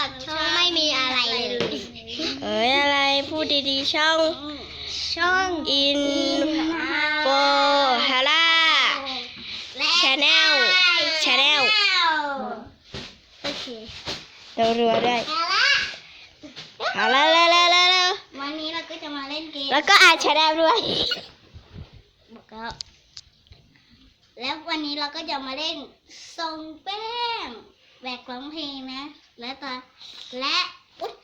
ก่อนช่องไม่มีอะไรเลย เอ้ยอะไรพูดดีๆช่อง ช่องอินโฟฮาร่า Channel Channel โอเคเรารัวๆด้วยเอาละเอาแล้วแล้วแล้วแล้ววันนี้เราก็จะมาเล่นเกม แล้วก็อ่านชแนลด้วยบอกแล้วแล้ววันนี้เราก็จะมาเล่นทรงแป้งแบก ร้องเพลงนะ และตาและอุ๊ย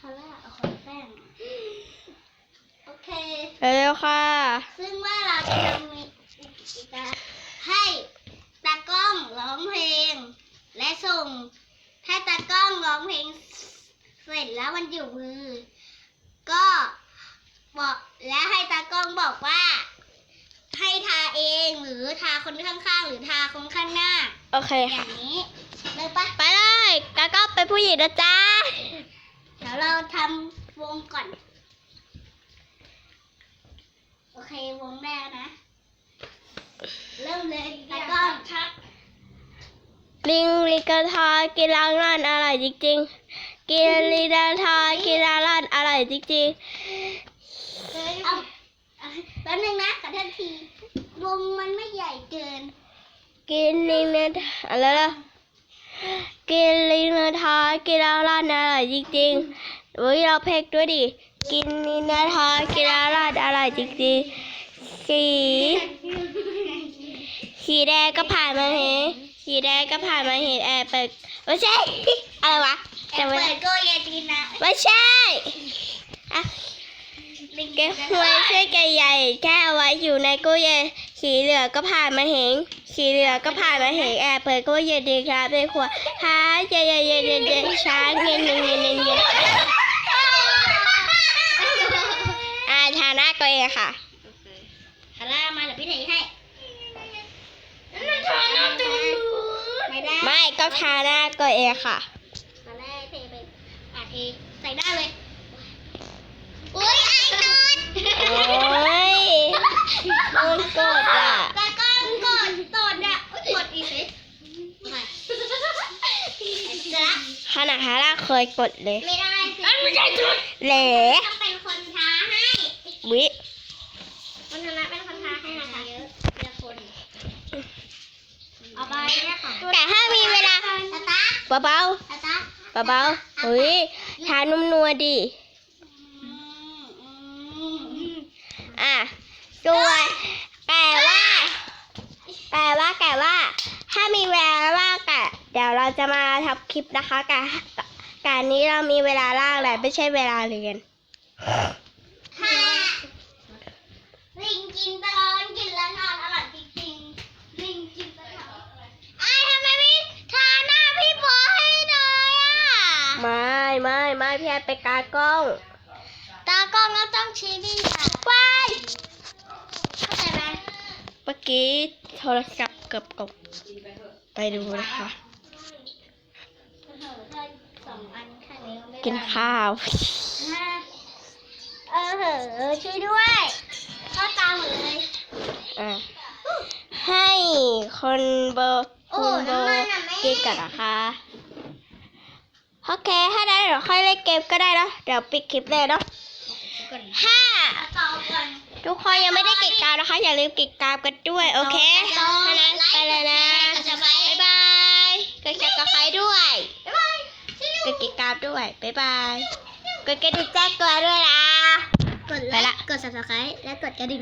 ฮาร่าเอาของแป้งโอเคเร็วๆค่ะ ซึ่งว่าเราจะทำมีจะให้ตากล้องร้องเพลง และส่ง ถ้าตากล้องร้องเพลงเสร็จแล้วมันอยู่มือ ก็บอกและให้ตากล้องบอกว่า ให้ทาเองหรือทาคนข้างๆ หรือทาคนข้างหน้า โอเคอค่ะย่างนี้เลยปะไป ผู้หญิงนะจ๊ะ เดี๋ยวเราทำวงก่อน โอเควงแรกนะ เริ่มเลยตากล้องลิงลิงกระทากินล้างร้านอร่อยจริงๆ กินลิงกระทากินล้างร้านอร่อยจริงเอาเอาแป๊บนึงนะขอโทษที วงมันไม่ใหญ่เกินๆกินลิงกระทาอะไรล่ะ กินลิงกระทากินล้างร้านอร่อยจริงๆเฮ้ยเราเพลงด้วยดิ กินลิงกระทากินล้างร้านอร่อยจริงๆ สี สีแดงก็ผ่านมาเห็นสีแดงก็ผ่านมาเห็นแอบเปิดไม่ใช่ อะไรวะแอบจำไม่เปิได้ดโกยาจีนนะไม่ใช่อะลิงแกหวยช่วยแกใหญ่แค่เอาไว้อยู่ในกู้เย็น สีเหลืองก็ผ่านมาเห็นสีเหลืองก็ผ่านมาเห็นแอบเปิดกู้เย็นดีครับในครัวหาเย็นเย็นเย็นเย็นเย็นช้างเย็นเย็นเย็นเย็นเย็นอ่าชานะก็เองค่ะคาร่ามาเดี๋ยวพี่เทให้ไม่ได้ไม่ก็ชานะก็เองค่ะตอนแรกเทไปอะเทใส่ได้เลยอุ้ยไอ้นอน โอ้ยมันกดอะ ตะก้อนกดตดอะอุ๊ยกดอีกสิมาจะ ข นาดฮาร่าเคยกดเลยไม่ได้สิไม่ได้จุดเหล่ต้องเป็นคนท้าให้วิคนชนะเป็นคนท้าให้นะคะเยอะเยอะคนเอาไปเนี่ยค่ะแต่ถ้ามีเวลาตาตาเบาตาตาๆเบาๆเฮ้ยทานุ่มนัวดิอืมอืมอะส่วนแต่ว่า แต่ว่าแต่ว่า ถ้ามีเวลาว่างกะ เดี๋ยวเราจะมาทำคลิปนะคะกะการนี้เรามีเวลาล่างแหละไม่ใช่เวลาเรียนค่ะลิงกินตลอดกินแล้วนอนอร่อยจริงๆลิงกินตลอดไอ้ายทำไมไม่ทาหน้าพี่โบให้หน่อยอะไม่ไม่ไม่พี่แอนไปกากล้อง ตากล้องก็ต้องชี้ดีค่ะว้ายเข้าใจไหมเมื่อกี้โทรศัพท์เกือบตกไปดูนะคะ โอ้โหได้สองอันแค่นี้ไม่ได้ กินข้าว เออเหอะช่วยด้วยเข้าตามหมดเลยอะให้คนเบอร์โอ้คุณเบอน้ำมันร์อะแม่กินกันนะคะโอเคถ้าได้เดี๋ยวค่อยเล่นเกมก็ได้เนาะเดี๋ยวปิดคลิปเลยเนาะห้าต่อก่อนทุกคนยังไม่ได้กิดกาวนะคะ อย่าลืมกิดกาวกันด้วย โอเคถ้านั้นไปเลยนะบ๊ายบายกดแชร์กับใครด้วยบ๊ายบายก ดกิดกาวด้วย บ๊ายบาย กดกระดิ่งแจ้งเตือนด้วยนะ กดไปไลละค์กด subscribe และกดกระดิ่ง